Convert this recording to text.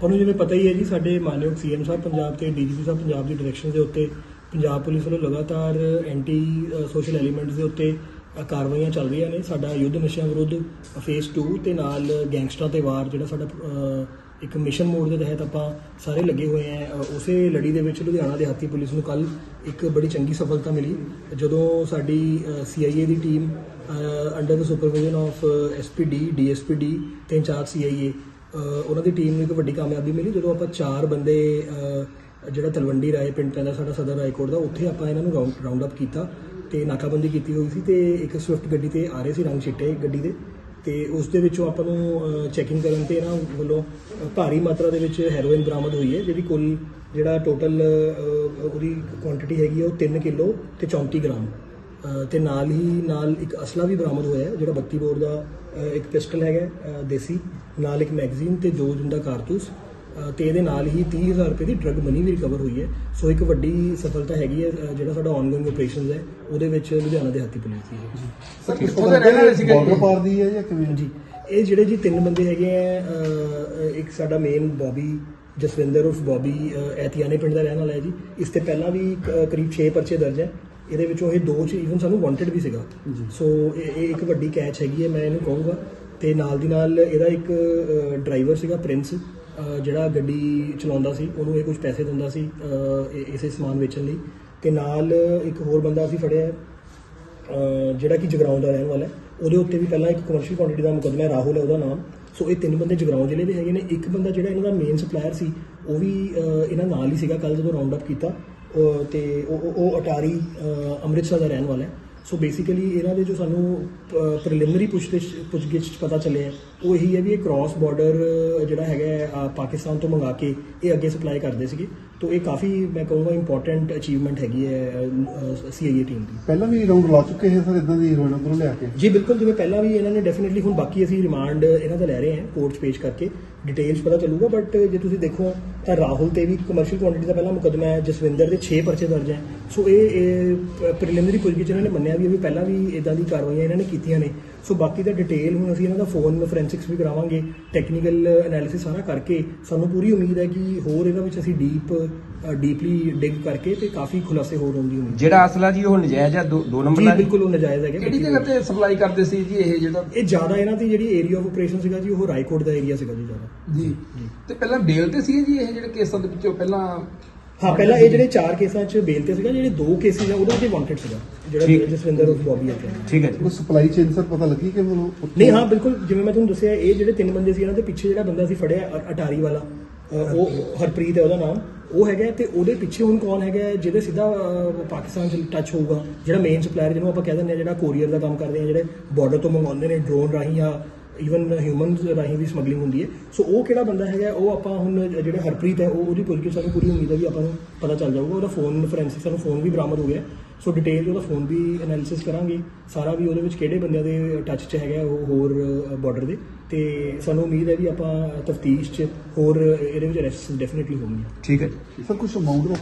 ਆਪਾਂ ਨੂੰ ਜਿਵੇਂ ਪਤਾ ਹੀ ਹੈ ਜੀ, ਸਾਡੇ ਮਾਨਯੋਗ ਸੀਐਮ ਸਾਹਿਬ ਪੰਜਾਬ ਤੇ ਡੀਜੀਪੀ ਸਾਹਿਬ ਪੰਜਾਬ ਦੀ ਡਾਇਰੈਕਸ਼ਨ ਦੇ ਉੱਤੇ ਪੰਜਾਬ ਪੁਲਿਸ ਵੱਲੋਂ ਲਗਾਤਾਰ ਐਂਟੀ ਸੋਸ਼ਲ ਐਲੀਮੈਂਟਸ ਦੇ ਉੱਤੇ ਕਾਰਵਾਈਆਂ ਚੱਲ ਰਹੀਆਂ ਨੇ। ਸਾਡਾ ਯੁੱਧ ਨਸ਼ਿਆਂ ਵਿਰੁੱਧ ਫੇਸ 2 ਤੇ ਨਾਲ ਗੈਂਗਸਟਰਾਂ ਤੇ ਵਾਰ ਜਿਹੜਾ ਸਾਡਾ ਇੱਕ ਮਿਸ਼ਨ ਮੋਡ ਦੇ ਤਹਿਤ ਆਪਾਂ ਸਾਰੇ ਲੱਗੇ ਹੋਏ ਆ। ਉਸੇ ਲੜੀ ਦੇ ਵਿੱਚ ਲੁਧਿਆਣਾ ਦੇ ਹਾਤੀ ਪੁਲਿਸ ਨੂੰ ਕੱਲ ਇੱਕ ਬੜੀ ਚੰਗੀ ਸਫਲਤਾ ਮਿਲੀ। ਜਦੋਂ ਸਾਡੀ CIA the team under the supervision of SPD DSPD ਤੇ ਇੰਚਾਰਜ ਸੀਆਈਏ ਉਹਨਾਂ ਦੀ ਟੀਮ ਨੂੰ ਇੱਕ ਵੱਡੀ ਕਾਮਯਾਬੀ ਮਿਲੀ, ਜਦੋਂ ਆਪਾਂ ਚਾਰ ਬੰਦੇ ਜਿਹੜਾ ਤਲਵੰਡੀ ਰਾਏ ਪਿੰਡ ਪੈਂਦਾ, ਸਾਡਾ ਸਦਰ ਰਾਏਕੋਟ ਦਾ, ਉੱਥੇ ਆਪਾਂ ਇਹਨਾਂ ਨੂੰ ਰਾਉਂਡ ਰਾਉਂਡ ਅਪ ਕੀਤਾ ਤੇ ਨਾਕਾਬੰਦੀ ਕੀਤੀ ਹੋਈ ਸੀ ਤੇ ਇੱਕ ਸਵਿਫਟ ਗੱਡੀ ਤੇ ਆ ਰਹੇ ਸੀ, ਰੰਗ ਛਿੱਟੇ ਗੱਡੀ ਦੇ। ਤੇ ਉਸ ਦੇ ਵਿੱਚੋਂ ਆਪਾਂ ਨੂੰ ਚੈਕਿੰਗ ਕਰਨ ਤੇ ਇਹਨਾਂ ਵੱਲੋਂ ਭਾਰੀ ਮਾਤਰਾ ਦੇ ਵਿੱਚ ਹੈਰੋਇਨ ਬਰਾਮਦ ਹੋਈ ਹੈ, ਜਿਹਦੀ ਕੁੱਲ ਜਿਹੜਾ ਟੋਟਲ ਉਹਦੀ ਕੁਆਂਟੀਟੀ ਹੈਗੀ ਹੈ ਉਹ 3 ਕਿਲੋ ਤੇ 34 ਗ੍ਰਾਮ। ਤੇ ਨਾਲ ਹੀ ਨਾਲ ਇੱਕ ਅਸਲਾ ਵੀ ਬਰਾਮਦ ਹੋਇਆ ਹੈ ਜਿਹੜਾ 32 ਬੋਰ ਦਾ ਇੱਕ ਪਿਸਟਲ ਹੈਗਾ ਦੇਸੀ ਨਾਲ ਇੱਕ ਮੈਗਜ਼ੀਨ ਤੇ ਦੋ ਜਿੰਦਾ ਕਾਰਤੂਸ ਤੇ ਇਹਦੇ ਨਾਲ ਹੀ 30000 ਰੁਪਏ ਦੀ ਡਰਗ ਮਨੀ ਵੀ ਰਿਕਵਰ ਹੋਈ ਹੈ। ਸੋ ਇੱਕ ਵੱਡੀ ਸਫਲਤਾ ਹੈਗੀ ਹੈ ਜਿਹੜਾ ਸਾਡਾ ਆਨਗੋਇੰਗ ਆਪਰੇਸ਼ਨਸ ਹੈ ਉਹਦੇ ਵਿੱਚ ਲੁਧਿਆਣਾ ਦੇ ਹਾਤੀ ਪੁਲਿਸ ਦੀ ਹੈ। ਸਰ ਕਿੱਥੋਂ ਦੇ ਰਹਿਣ ਵਾਲੇ ਸੀਗੇ? ਬਾਰਡਰ ਪਾਰ ਦੀ ਹੈ ਜਾਂ ਕਿਵੇਂ? ਹਾਂਜੀ ਇਹ ਜਿਹੜੇ ਜੀ ਤਿੰਨ ਬੰਦੇ ਹੈਗੇ ਆ ਇੱਕ ਸਾਡਾ ਮੇਨ ਬੌਬੀ ਜਸਵਿੰਦਰ ਉਰਫ ਬੌਬੀ ਐਤੀਆਨੇ ਪਿੰਡ ਦਾ ਰਹਿਣ ਵਾਲਾ ਹੈ ਜੀ। ਇਸ ਤੇ ਪਹਿਲਾਂ ਵੀ ਕਰੀਬ 6 ਪਰਚੇ ਦਰਜ ਹੈ। ਇਹਦੇ ਵਿੱਚੋਂ ਇਹ ਦੋ ਚ ਇਵਨ ਸਾਨੂੰ ਵਾਂਟਡ ਵੀ ਸੀਗਾ। ਸੋ ਇਹ ਇੱਕ ਵੱਡੀ ਕੈਚ ਹੈਗੀ ਹੈ ਮੈਂ ਇਹਨੂੰ ਕਹੂੰਗਾ। ਤੇ ਨਾਲ ਦੀ ਨਾਲ ਇਹਦਾ ਇੱਕ ਡਰਾਈਵਰ ਸੀਗਾ ਪ੍ਰਿੰਸ ਜਿਹੜਾ ਗੱਡੀ ਚਲਾਉਂਦਾ ਸੀ। ਉਹਨੂੰ ਇਹ ਕੁਝ ਪੈਸੇ ਦਿੰਦਾ ਸੀ ਇਸੇ ਸਮਾਨ ਵੇਚਣ ਲਈ। ਤੇ ਨਾਲ ਇੱਕ ਹੋਰ ਬੰਦਾ ਅਸੀਂ ਫੜਿਆ ਜਿਹੜਾ ਕਿ ਜਗਰਾਉਂ ਦਾ ਰਹਿਣ ਵਾਲਾ ਹੈ। ਉਹਦੇ ਉੱਤੇ ਵੀ ਪਹਿਲਾਂ ਇੱਕ ਕਮਰਸ਼ੀਅਲ ਕੁਆਂਟੀਟੀ ਦਾ ਮੁਕੱਦਮਾ ਹੈ ਰਾਹੁਲ ਹੈ ਉਹਦਾ ਨਾਮ। ਸੋ ਇਹ ਤਿੰਨ ਬੰਦੇ ਜਗਰਾਉਂ ਜ਼ਿਲ੍ਹੇ ਦੇ ਹੈਗੇ ਨੇ। ਇੱਕ ਬੰਦਾ ਜਿਹੜਾ ਇਹਨਾਂ ਦਾ ਮੇਨ ਸਪਲਾਇਰ ਸੀ ਉਹ ਵੀ ਇਹਨਾਂ ਨਾਲ ਹੀ ਸੀਗਾ ਕੱਲ ਜਦੋਂ ਰਾਉਂਡ ਅਪ ਕੀਤਾ। ਤੇ ਉਹ ਉਹ- ਅਟਾਰੀ ਅੰਮ੍ਰਿਤਸਰ ਦਾ ਰਹਿਣ ਵਾਲਾ ਹੈ। ਸੋ ਬੇਸਿਕਲੀ ਇਹਨਾਂ ਦੇ ਜੋ ਸਾਨੂੰ ਪ੍ਰੀਲਿਮਿਨਰੀ ਪੁੱਛਗਿੱਛ ਪੁੱਛਗਿੱਛ ਪਤਾ ਚੱਲਿਆ ਹੈ, ਉਹ ਇਹੀ ਹੈ ਵੀ ਇਹ ਕ੍ਰਾਸ ਬਾਰਡਰ ਜਿਹੜਾ ਹੈਗਾ ਪਾਕਿਸਤਾਨ ਤੋਂ ਮੰਗਾ ਕੇ ਇਹ ਅੱਗੇ ਸਪਲਾਈ ਕਰਦੇ ਸੀਗੇ। ਤੋਂ ਇਹ ਕਾਫੀ ਮੈਂ ਕਹੂੰਗਾ ਇੰਪੋਰਟੈਂਟ ਅਚੀਵਮੈਂਟ ਹੈਗੀ ਹੈ ਸੀਆਈਏ ਟੀਮ ਦੀ। ਪਹਿਲਾਂ ਵੀ ਰਾਉਂਡ ਲਾ ਚੁੱਕੇ ਹੈ ਸਰ ਇਦਾਂ ਦੀ ਹੀਰੋਇਨ ਉਧਰੋਂ ਲਿਆ ਕੇ? ਜੀ ਬਿਲਕੁਲ। ਜਿਵੇਂ ਪਹਿਲਾਂ ਵੀ ਇਹਨਾਂ ਨੇ ਡੈਫੀਨਿਟਲੀ ਹੁਣ ਬਾਕੀ ਅਸੀਂ ਰਿਮਾਂਡ ਇਹਨਾਂ ਦਾ ਲੈ ਰਹੇ ਹਾਂ ਕੋਰਟ 'ਚ ਪੇਸ਼ ਕਰਕੇ। ਡਿਟੇਲਸ ਪਤਾ ਚੱਲੂਗਾ ਬਟ ਜੇ ਤੁਸੀਂ ਦੇਖੋ, ਤਾਂ ਰਾਹੁਲ ਤੇ ਵੀ ਕਮਰਸ਼ੀਅਲ ਕੁਆਂਟੀਟੀ ਦਾ ਪਹਿਲਾ ਮੁਕੱਦਮਾ ਹੈ, ਜਸਵਿੰਦਰ ਦੇ 6 ਪਰਚੇ ਦਰਜ ਹੈ। ਸੋ ਇਹ ਪ੍ਰੀਲਿਮਿਨਰੀ 'ਚ ਇਹਨਾਂ ਨੇ ਮੰਨਿਆ ਵੀ ਹੈ ਵੀ ਪਹਿਲਾਂ ਵੀ ਇਦਾਂ ਦੀ ਕਾਰਵਾਈਆਂ ਇਹਨਾਂ ਨੇ ਕੀਤੀਆਂ ਨੇ। ਸੋ ਬਾਕੀ ਦਾ ਡਿਟੇਲ ਹੁਣ ਅਸੀਂ ਇਹਨਾਂ ਦਾ ਫੋਨ ਫੋਰੈਂਸਿਕਸ ਵੀ ਕਰਾਵਾਂਗੇ ਟੈਕਨੀਕਲ ਐਨਾਲਿਸਿਸ ਸਾਰਾ ਕਰਕੇ ਸਾਨੂੰ ਪੂਰੀ ਉਮੀਦ ਹੈ ਕਿ ਹੋਰ ਇਹਦਾ ਵਿੱਚ ਅਸੀਂ ਡੀਪ ਡੀਪਲੀ ਡਿਗ ਕਰਕੇ ਤੇ ਕਾਫੀ ਖੁਲਾਸੇ ਹੋਰ ਹੋਣ ਦੀ ਉਮੀਦ ਹੈ ਜਿਹੜਾ ਅਸਲਾ ਜੀ ਉਹ ਨਜਾਇਜ਼ ਆ ਦੋ ਦੋ ਨੰਬਰ ਜੀ? ਦਾ ਬਿਲਕੁਲ ਉਹ ਨਜਾਇਜ਼ ਹੈਗਾ ਕਿਹੜੀ ਜਗ੍ਹਾ ਤੇ ਸਪਲਾਈ ਕਰਦੇ ਸੀ ਜੀ ਇਹ ਜਿਹੜਾ? ਇਹ ਜ਼ਿਆਦਾ ਇਹਨਾਂ ਦੀ ਜਿਹੜੀ ਏਰੀਆ ਆਫ ਆਪਰੇਸ਼ਨ ਸੀਗਾ ਜੀ ਉਹ ਰਾਈਕੋਟ ਦਾ ਏਰੀਆ ਸੀਗਾ ਜੀ ਜ਼ਿਆਦਾ। ਜੀ। ਤੇ ਪਹਿਲਾਂ ਬੇਲ ਤੇ ਸੀ ਜੀ ਇਹ ਜਿਹੜੇ ਕੇਸਾਂ ਦੇ ਵਿੱਚੋਂ ਪਹਿਲਾਂ ਹਾਂ ਪਹਿਲਾਂ ਇਹ ਜਿਹੜੇ ਚਾਰ ਕੇਸਾਂ 'ਚ ਬੇਲ ਤੇ ਸੀਗਾ ਜਿਹੜੇ ਦੋ ਕੇਸਿਸ ਆ ਉਹਦੇ ਵਿੱਚ ਵਾਂਟਡ ਸੀਗਾ ਜਿਹੜਾ ਠੀਕ। ਜਸਵਿੰਦਰ ਉਸ ਬੋਬੀ ਹੈ ਠੀਕ ਹੈ ਜੀ। ਉਹ ਸਪਲਾਈ ਚੇਨ ਸਰ ਪਤਾ ਲੱਗੀ ਕਿ ਉੱਥੋਂ- ਨਹੀਂ ਹਾਂ ਬਿਲਕੁਲ ਜਿਵੇਂ ਮੈਂ ਤੁਹਾਨੂੰ ਦੱਸਿਆ ਇਹ ਜਿਹੜੇ ਤਿੰਨ ਬੰਦੇ ਸੀ ਇਹਨਾਂ ਦੇ ਪਿੱਛੇ ਜਿਹੜਾ ਬੰਦਾ ਸੀ ਫੜਿਆ ਅ- ਅਟਾਰੀ ਵਾਲਾ ਅ, ਉਹ ਹਰਪ੍ਰੀਤ। ਹੈ ਉਹਦਾ ਨਾਮ। ਉਹ ਹੈਗਾ ਤੇ ਉਹਦੇ ਪਿੱਛੇ ਹੁਣ ਕੌਣ ਹੈਗਾ ਹੈ ਜਿਹਦੇ ਸਿੱਧਾ ਅ, ਪਾਕਿਸਤਾਨ 'ਚ ਟੱਚ ਹੋਊਗਾ ਜਿਹੜਾ ਮੇਨ ਸਪਲਾਇਰ ਜਿਹਨੂੰ ਆਪਾਂ ਕਹਿ ਦਿੰਦੇ ਆ ਜਿਹੜਾ ਕੋਰੀਅਰ ਦਾ ਕੰਮ ਕਰਦੇ ਆ ਜਿਹੜੇ ਬਾਰਡਰ ਤੋਂ ਮੰਗਵਾਉਂਦੇ ਨੇ ਡਰੋਨ ਰਾਹੀਂ ਜਾਂ ਈਵਨ ਹਿਊਮਨਸ ਰਾਹੀਂ ਵੀ ਸਮਗਲਿੰਗ ਹੁੰਦੀ ਹੈ। ਸੋ ਉਹ ਕਿਹੜਾ ਬੰਦਾ ਹੈਗਾ ਉਹ ਆਪਾਂ ਹੁਣ ਜਿਹੜੇ ਹਰਪ੍ਰੀਤ ਹੈ ਉਹ ਉਹਦੀ ਪੁੱਛ ਸਾਨੂੰ ਪੂਰੀ ਉਮੀਦ ਹੈ ਵੀ ਆਪਾਂ ਨੂੰ ਪਤਾ ਚੱਲ ਜਾਊਗਾ। ਉਹਦਾ ਫੋਨ ਫੋਰੈਂਸਿਕ ਸਾਨੂੰ ਫੋਨ ਵੀ ਬਰਾਮਦ ਹੋ ਗਿਆ ਸੋ ਡਿਟੇਲ ਉਹਦਾ ਫੋਨ ਵੀ ਐਨਾਲਿਸਿਸ ਕਰਾਂਗੇ। ਸਾਰਾ ਵੀ ਉਹਦੇ ਵਿੱਚ ਕਿਹੜੇ ਬੰਦਿਆਂ ਦੇ ਟੱਚ 'ਚ ਹੈਗਾ ਉਹ ਹੋਰ ਬਾਰਡਰ ਦੇ। ਤੇ ਸਾਨੂੰ ਉਮੀਦ ਹੈ ਵੀ ਆਪਾਂ ਤਫਤੀਸ਼ 'ਚ ਹੋਰ ਇਹਦੇ ਵਿੱਚ ਅਰੈਸਟ ਡੈਫੀਨਿਟਲੀ ਹੋਣਗੇ ਠੀਕ ਹੈ ਸਰ ਕੁਝ ਅਮਾਉਂਟ